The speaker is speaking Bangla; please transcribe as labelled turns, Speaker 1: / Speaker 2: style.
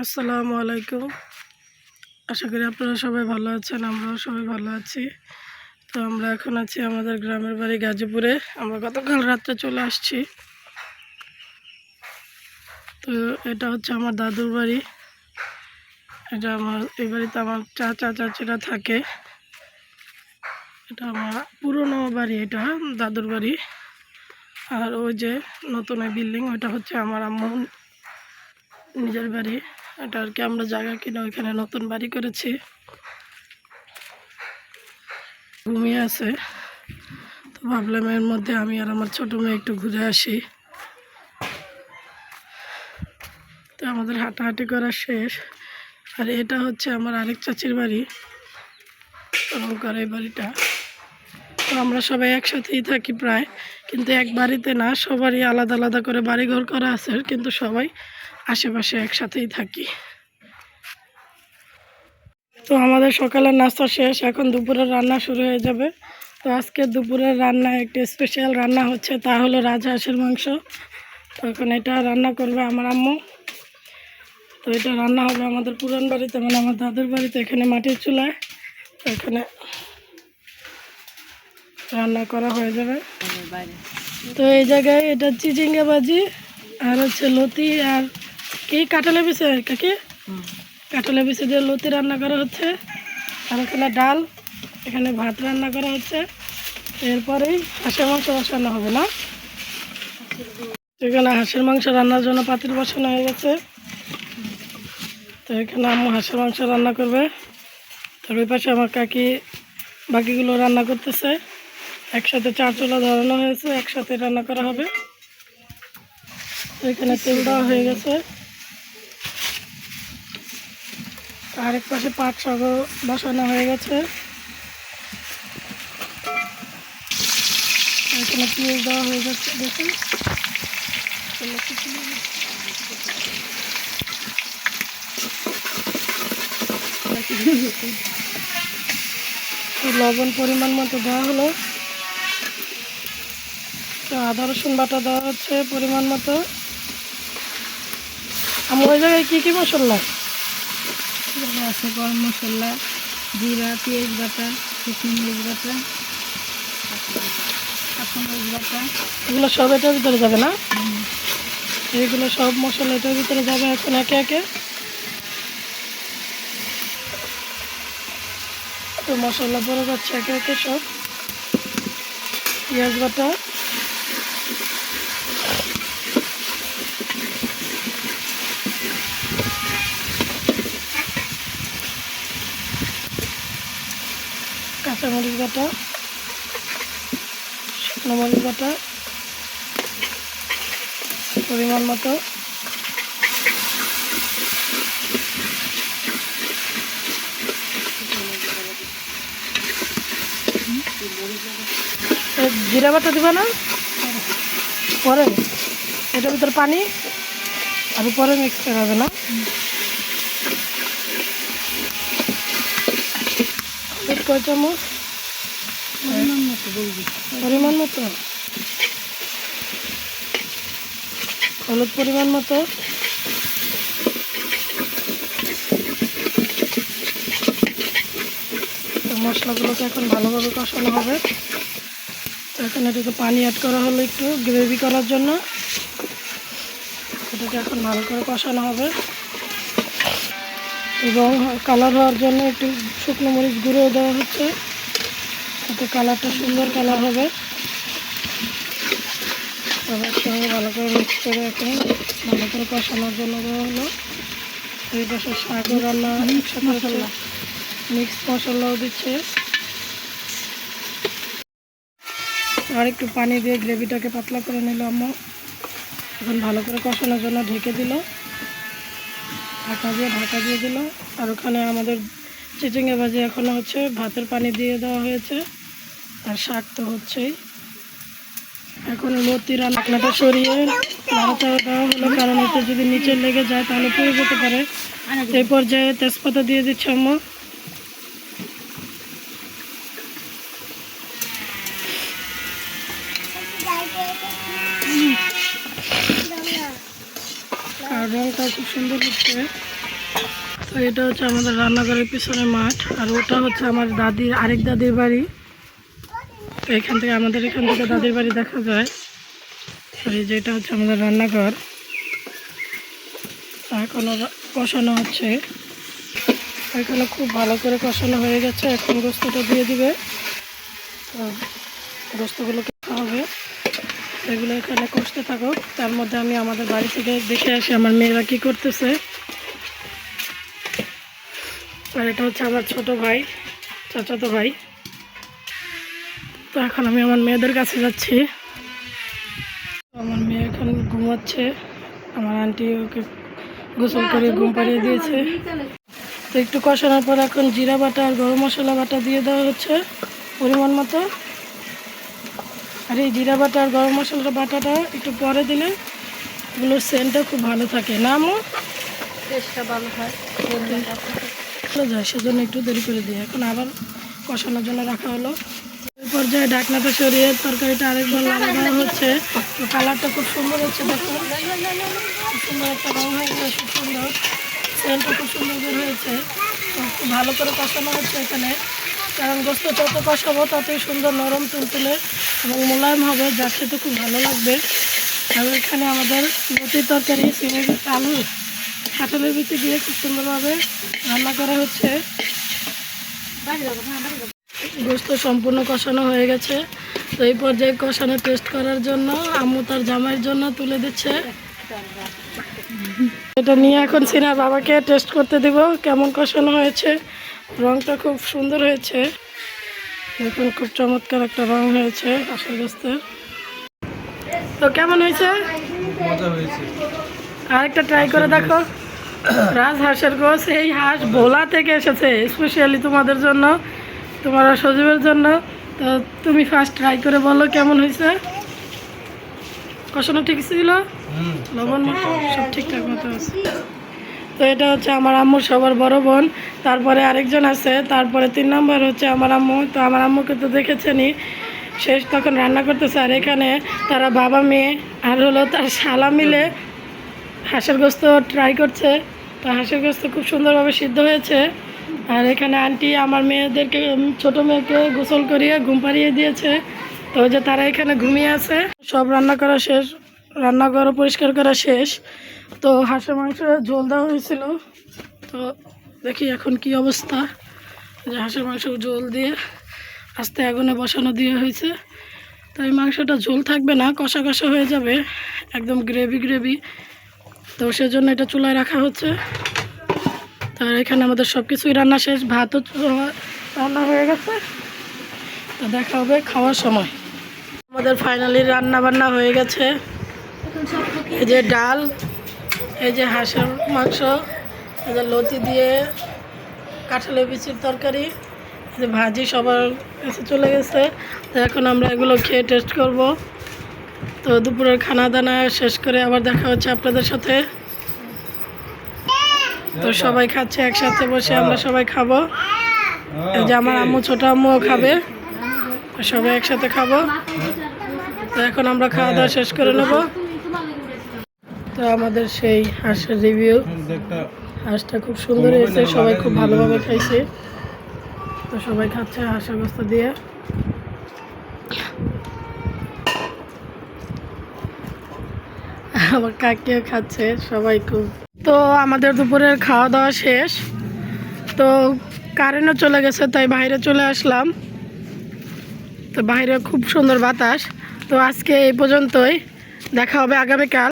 Speaker 1: আসসালামু আলাইকুম। আশা করি আপনারা সবাই ভালো আছেন, আমরাও সবাই ভালো আছি। তো আমরা এখন আছি আমাদের গ্রামের বাড়ি গাজীপুরে। আমরা গতকাল রাত্রে চলে আসছি। তো এটা হচ্ছে আমার দাদুর বাড়ি। এটা আমার, এই বাড়িতে আমার চাচা, চাচিরা থাকে। এটা আমার পুরনো বাড়ি, এটা দাদুর বাড়ি। আর ওই যে নতুন বিল্ডিং, ওইটা হচ্ছে আমার আম্মু নিজের বাড়ি। এটা আর কি আমরা জায়গা কিনে ওইখানে নতুন বাড়ি করেছি। ঘুমিয়ে আছে। তো ভাবলাম এর মধ্যে আমি আর আমার ছোটো মেয়ে একটু ঘুরে আসি। তো আমাদের হাঁটাহাঁটি করা শেষ। আর এটা হচ্ছে আমার আরেক চাচির বাড়ি এই বাড়িটা। তো আমরা সবাই একসাথেই থাকি প্রায়, কিন্তু এক বাড়িতে না, সবারই আলাদা আলাদা করে বাড়িঘর করা আছে, কিন্তু সবাই আশেপাশে একসাথেই থাকি। তো আমাদের সকালের নাস্তা শেষ, এখন দুপুরের রান্না শুরু হয়ে যাবে। তো আজকে দুপুরের রান্না একটি স্পেশাল রান্না হচ্ছে, তা হলো রাজহাঁসের মাংস। তো এখন এটা রান্না করবে আমার আম্মু। তো এটা রান্না হবে আমাদের পুরান বাড়িতে মানে আমার দাদুর বাড়িতে, এখানে মাটির চুলায়। তো এখানে রান্না করা হয়ে যাবে। তো এই জায়গায় এটা চিচিঙ্গা বাজি আর হচ্ছে লতি, আর কি কাঁঠালে পিসে কাকি? কাঁঠালে পিসে দিয়ে লতি রান্না করা হচ্ছে। আর এখানে ডাল, এখানে ভাত রান্না করা হচ্ছে। এরপরেই হাঁসের মাংস বসানো হবে না? এখানে হাঁসের মাংস রান্নার জন্য পাতিল বসানো হয়ে গেছে। তো এখানে আম্মু হাঁসের মাংস রান্না করবে। তার ওই পাশে আমার কাকি বাকিগুলো রান্না করতেছে। একসাথে চার চুলা ধরানো হয়েছে, একসাথে রান্না করা হবে। এখানে তেল দেওয়া হয়ে গেছে। আরেক পাশে পাট শাক বসানো হয়ে গেছে। এখানে পেঁয়াজ দেওয়া হয়ে যাচ্ছে দেখুন। লবণ পরিমাণ মতো দেওয়া হলো। তো আদা, রসুন বাটা দেওয়া হচ্ছে পরিমাণ মতো। আমার ওই জায়গায় কী কী মশলা
Speaker 2: আছে, গরম মশলা, জিরা, পেঁয়াজ বাটা শুকনো মরিচ বাটা বাটা।
Speaker 1: এগুলো সব এটার ভিতরে যাবে না? এগুলো সব মশলা এটার ভিতরে যাবে এখন একে একে? তো মশলা পরে যাচ্ছে একে একে সব। পেঁয়াজ বাটা কাঁচামরিচ বাটা শুকনো মরিচ বাটা, পরিমাণ মতো। জিরা বাটা দিবা না? পরে। এটার ভিতরে পানি, আর পরে মিক্স করা হবে না। হলুদ কয় চামচ?
Speaker 2: পরিমাণ মতো।
Speaker 1: হলুদ পরিমাণ মতো। মশলাগুলোকে এখন ভালোভাবে কষানো হবে। এখন এটাকে পানি অ্যাড করা হলো একটু গ্রেভি করার জন্য। এটাকে এখন ভালো করে কষানো হবে। এবং কালার হওয়ার জন্য একটু শুকনো মরিচ গুঁড়ো দেওয়া হচ্ছে। যাতে কালারটা সুন্দর কালার হবে। সবার সঙ্গে ভালো করে মিক্স করে এখন ভালো করে কষানোর জন্য দেওয়া হলো। এই পাশে শাকও রান্না মশলা। মিক্স মশলাও দিচ্ছে। আর একটু পানি দিয়ে গ্রেভিটাকে পাতলা করে নিল আম্মা। এখন ভালো করে কষানোর জন্য ঢেকে দিল। ঢাকা দিয়ে ঢাকা দিয়ে দিল। আর ওখানে আমাদের চিচিঙ্গা ভাজি এখনও হচ্ছে ভাতের পানি দিয়ে দেওয়া হয়েছে। আর শাক তো হচ্ছেই। এখন লতি রান্নাটা সরিয়ে নাড়াচাড়া দেওয়া হলো, কারণ এতে যদি নিচে লেগে যায় তাহলে পুড়ে যেতে পারে। এই পর্যায়ে তেজপাতা দিয়ে দিচ্ছে আম্মা। আর রঙটা খুব সুন্দর হচ্ছে। তো এটা হচ্ছে আমাদের রান্নাঘরের পিছনে মাঠ, আর ওটা হচ্ছে আমার দাদির আরেক দাদির বাড়ি। তো এখান থেকে আমাদের এখান থেকে দাদির বাড়ি দেখা যায়। আর এই যে এটা হচ্ছে আমাদের রান্নাঘর। এখনও কষানো হচ্ছে। এখানে খুব ভালো করে কষানো হয়ে গেছে। এখন গোস্তটা দিয়ে দিবে। তো গোস্তগুলোকে খাওয়াবে। এগুলো এখানে কষতে থাকুক। তার মধ্যে আমি আমাদের বাড়ি থেকে দেখে আসি আমার মেয়েরা কি করতেছে। আর এটা হচ্ছে আমার ছোট ভাই, চাচাতো ভাই। তো এখন আমি আমার মেয়েদের কাছে যাচ্ছি। আমার মেয়ে এখন ঘুমাচ্ছে। আমার আন্টি ওকে গোসল করে ঘুম পাড়িয়ে দিয়েছে। তো একটু কষানোর পর এখন জিরা বাটা আর গরম মশলা বাটা দিয়ে দেওয়া হচ্ছে পরিমাণ মতো। আর এই জিরা বাটা আর গরম মশলার বাটাটা একটু পরে দিলে এগুলোর সেন্টটা খুব ভালো থাকে। নামও
Speaker 2: টেস্টটা ভালো হয়।
Speaker 1: ভালো যায় সেজন্য একটু দেরি করে দিই। এখন আবার কষানোর জন্য রাখা হলো। এই পর্যায়ে ডাকনাটা সরিয়ে তরকারিটা আরেকবার লাগা দেওয়া হচ্ছে। তো কালারটা খুব সুন্দর হচ্ছে দেখুন সুন্দর একটা রং হয়েছে খুব সুন্দর। সেন্টটা খুব সুন্দর বের হয়েছে। ভালো করে কষানো হচ্ছে এখানে। কারণ গোস্ত যত কষাবো ততই সুন্দর নরম তুলতুলে এবং মোলায়েম হবে যা খেতে খুব ভালো লাগবে। আর এখানে আমাদের লতির তরকারি, সিমের আলু, কাঁঠালের ভিতরে দিয়ে খুব সুন্দরভাবে রান্না করা হচ্ছে। গোস্ত সম্পূর্ণ কষানো হয়ে গেছে। তো এই পর্যায়ে কষানো টেস্ট করার জন্য আম্মু তার জামাইয়ের জন্য তুলে দিচ্ছে। এটা নিয়ে এখন সিনার বাবাকে টেস্ট করতে দিব কেমন কষানো হয়েছে। রংটা খুব সুন্দর হয়েছে। দেখুন খুব চমৎকার একটা রং হয়েছে আশার গোস্তের তো কেমন হয়েছে? আরেকটা ট্রাই করে দেখো। রাজহাঁসের গোস এই হাঁস ভোলা থেকে এসেছে স্পেশালি তোমাদের জন্য তোমার সজীবের জন্য। তো তুমি ফার্স্ট ট্রাই করে বলো কেমন হয়েছে? কষানো ঠিক ছিল লবণ সব ঠিকঠাক। মতো আছে। তো এটা হচ্ছে আমার আম্মুর সবার বড় বোন। তারপরে আরেকজন আছে তারপরে তিন নম্বর হচ্ছে আমার আম্মু। তো আমার আম্মুকে তো দেখেছেনই। শেষ তখন রান্না করতেছে আর এখানে তারা বাবা মেয়ে আর হলো তার শালা মিলে হাঁসের গোস্ত ট্রাই করছে। তো হাঁসের গোস্ত খুব সুন্দরভাবে সিদ্ধ হয়েছে। আর এখানে আন্টি আমার মেয়েদেরকে ছোট মেয়েকে গোসল করিয়ে ঘুম পাড়িয়ে দিয়েছে। তো যে তারা এখানে ঘুমিয়ে আছে। সব রান্না করা শেষ, রান্নাঘর পরিষ্কার করা শেষ। তো হাঁসের মাংস ঝোল দেওয়া হয়েছিল। তো দেখি এখন কি অবস্থা। যে হাঁসের মাংস ঝোল দিয়ে আস্তে আগুনে বসানো দিয়ে হয়েছে। তো এই মাংসটা ঝোল থাকবে না, কষা কষা হয়ে যাবে, একদম গ্রেভি গ্রেভি। তো সেজন্য এটা চুলায় রাখা হচ্ছে। তার এখানে আমাদের সব কিছুই রান্না শেষ, ভাতও রান্না হয়ে গেছে। তো দেখা হবে খাওয়ার সময়। আমাদের ফাইনালি রান্না বান্না হয়ে গেছে। এই যে ডাল এই যে হাঁসের মাংস এই যে লতি দিয়ে কাঁঠালের বিচির তরকারি এই যে ভাজি সবার কাছে চলে গেছে। এখন আমরা এগুলো খেয়ে টেস্ট করব। তো দুপুরের খানা দানা শেষ করে আবার দেখা হচ্ছে আপনাদের সাথে। তো সবাই খাচ্ছে একসাথে বসে আমরা সবাই খাব। এই যে আমার আম্মু ছোটো আম্মুও খাবে। সবাই একসাথে খাব। তো এখন আমরা খাওয়া দাওয়া শেষ করে নেব। তো আমাদের সেই হাঁসের রিভিউ হাঁসটা খুব সুন্দর হয়েছে, সবাই খুব ভালোভাবে খাইছে। তো সবাই খাচ্ছে হাঁসের গোস্ত দিয়ে। আমার কাকিও খাচ্ছে, সবাই খুব। তো আমাদের দুপুরের খাওয়া দাওয়া শেষ। তো কারেন্টও চলে গেছে, তাই বাইরে চলে আসলাম। তো বাইরে খুব সুন্দর বাতাস। তো আজকে এই পর্যন্তই। দেখা হবে আগামীকাল।